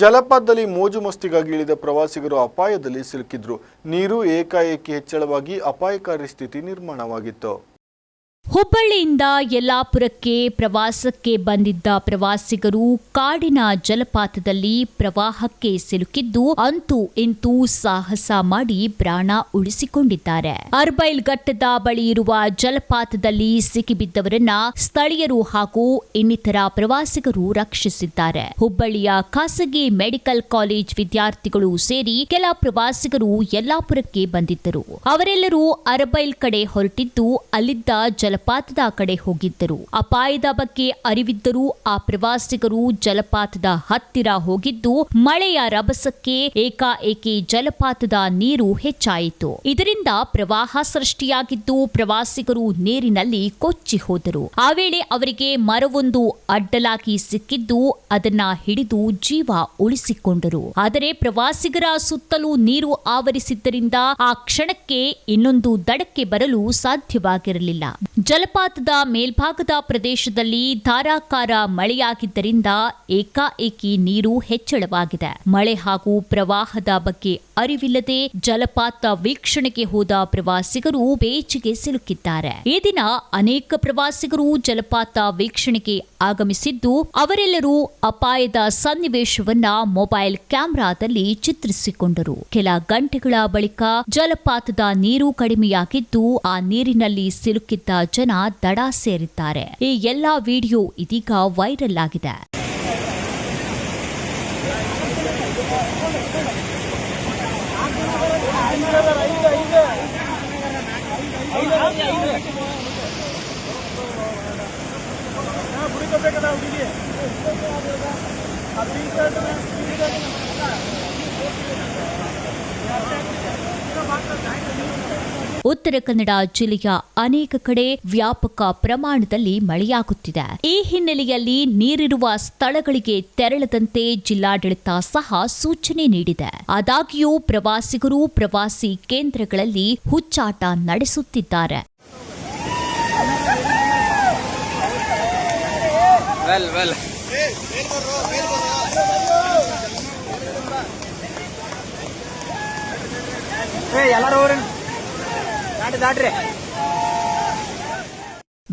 ಜಲಪಾತದಲ್ಲಿ ಮೋಜು ಮಸ್ತಿಗಾಗಿ ಇಳಿದ ಪ್ರವಾಸಿಗರು ಅಪಾಯದಲ್ಲಿ ಸಿಲುಕಿದ್ರು. ನೀರು ಏಕಾಏಕಿ ಹೆಚ್ಚಳವಾಗಿ ಅಪಾಯಕಾರಿ ಸ್ಥಿತಿ ನಿರ್ಮಾಣವಾಗಿತ್ತು. ಹುಬ್ಬಳ್ಳಿಯಿಂದ ಯಲ್ಲಾಪುರಕ್ಕೆ ಪ್ರವಾಸಕ್ಕೆ ಬಂದಿದ್ದ ಪ್ರವಾಸಿಗರು ಕಾಡಿನ ಜಲಪಾತದಲ್ಲಿ ಪ್ರವಾಹಕ್ಕೆ ಸಿಲುಕಿದ್ದು ಅಂತೂ ಇಂತೂ ಸಾಹಸ ಮಾಡಿ ಪ್ರಾಣ ಉಳಿಸಿಕೊಂಡಿದ್ದಾರೆ. ಅರ್ಬೈಲ್ ಘಟ್ಟದ ಬಳಿ ಇರುವ ಜಲಪಾತದಲ್ಲಿ ಸಿಕ್ಕಿಬಿದ್ದವರನ್ನ ಸ್ಥಳೀಯರು ಹಾಗೂ ಇನ್ನಿತರ ಪ್ರವಾಸಿಗರು ರಕ್ಷಿಸಿದ್ದಾರೆ. ಹುಬ್ಬಳ್ಳಿಯ ಖಾಸಗಿ ಮೆಡಿಕಲ್ ಕಾಲೇಜ್ ವಿದ್ಯಾರ್ಥಿಗಳು ಸೇರಿ ಕೆಲ ಪ್ರವಾಸಿಗರು ಯಲ್ಲಾಪುರಕ್ಕೆ ಬಂದಿದ್ದರು. ಅವರೆಲ್ಲರೂ ಅರಬೈಲ್ ಕಡೆ ಹೊರಟಿದ್ದು ಅಲ್ಲಿದ್ದ ಜಲಪಾತದ ಕಡೆ ಹೋಗಿದ್ದರು. ಅಪಾಯದ ಬಗ್ಗೆ ಅರಿವಿದ್ದರೂ ಆ ಪ್ರವಾಸಿಗರು ಜಲಪಾತದ ಹತ್ತಿರ ಹೋಗಿದ್ದು, ಮಳೆಯ ರಭಸಕ್ಕೆ ಏಕಾಏಕಿ ಜಲಪಾತದ ನೀರು ಹೆಚ್ಚಾಯಿತು. ಇದರಿಂದ ಪ್ರವಾಹ ಸೃಷ್ಟಿಯಾಗಿದ್ದು, ಪ್ರವಾಸಿಗರು ನೀರಿನಲ್ಲಿ ಕೊಚ್ಚಿ ಹೋದರು. ಆ ವೇಳೆ ಅವರಿಗೆ ಮರವೊಂದು ಅಡ್ಡಲಾಗಿ ಸಿಕ್ಕಿದ್ದು, ಅದನ್ನ ಹಿಡಿದು ಜೀವ ಉಳಿಸಿಕೊಂಡರು. ಆದರೆ ಪ್ರವಾಸಿಗರ ಸುತ್ತಲೂ ನೀರು ಆವರಿಸಿದ್ದರಿಂದ ಆ ಕ್ಷಣಕ್ಕೆ ಇನ್ನೊಂದು ದಡಕ್ಕೆ ಬರಲು ಸಾಧ್ಯವಾಗಿರಲಿಲ್ಲ. ಜಲಪಾತದ ಮೇಲ್ಭಾಗದ ಪ್ರದೇಶದಲ್ಲಿ ಧಾರಾಕಾರ ಮಳೆಯಾಗಿದ್ದರಿಂದ ಏಕಾಏಕಿ ನೀರು ಹೆಚ್ಚಳವಾಗಿದೆ. ಮಳೆ ಹಾಗೂ ಪ್ರವಾಹದ ಬಗ್ಗೆ ಅರಿವಿಲ್ಲದೆ ಜಲಪಾತ ವೀಕ್ಷಣೆಗೆ ಹೋದ ಪ್ರವಾಸಿಗರು ಬೇಚಿಗೆ ಸಿಲುಕಿದ್ದಾರೆ. ಈ ದಿನ ಅನೇಕ ಪ್ರವಾಸಿಗರು ಜಲಪಾತ ವೀಕ್ಷಣೆಗೆ ಆಗಮಿಸಿದ್ದು, ಅವರೆಲ್ಲರೂ ಅಪಾಯದ ಸನ್ನಿವೇಶವನ್ನ ಮೊಬೈಲ್ ಕ್ಯಾಮೆರಾದಲ್ಲಿ ಚಿತ್ರಿಸಿಕೊಂಡರು. ಕೆಲ ಗಂಟೆಗಳ ಬಳಿಕ ಜಲಪಾತದ ನೀರು ಕಡಿಮೆಯಾಗಿದ್ದು, ಆ ನೀರಿನಲ್ಲಿ ಸಿಲುಕಿದ್ದ ಜನ ದಡ ಸೇರಿದ್ದಾರೆ ಈ ಎಲ್ಲಾ ವಿಡಿಯೋ ಇದೀಗ ವೈರಲ್ ಆಗಿದೆ ಉತ್ತರ ಕನ್ನಡ ಜಿಲ್ಲೆಯ ಅನೇಕ ಕಡೆ ವ್ಯಾಪಕ ಪ್ರಮಾಣದಲ್ಲಿ ಮಳೆಯಾಗುತ್ತಿದೆ. ಈ ಹಿನ್ನೆಲೆಯಲ್ಲಿ ನೀರಿರುವ ಸ್ಥಳಗಳಿಗೆ ತೆರಳದಂತೆ ಜಿಲ್ಲಾಡಳಿತ ಸಹ ಸೂಚನೆ ನೀಡಿದೆ. ಆದಾಗ್ಯೂ ಪ್ರವಾಸಿಗರು ಪ್ರವಾಸಿ ಕೇಂದ್ರಗಳಲ್ಲಿ ಹುಚ್ಚಾಟ ನಡೆಸುತ್ತಿದ್ದಾರೆ. ವೆಲ್ ವೆಲ್ ಏ ಎಲ್ಲರೂ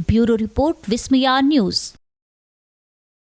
ಬ್ಯೂರೋ ರಿಪೋರ್ಟ್ ವಿಸ್ಮಯ ನ್ಯೂಸ್.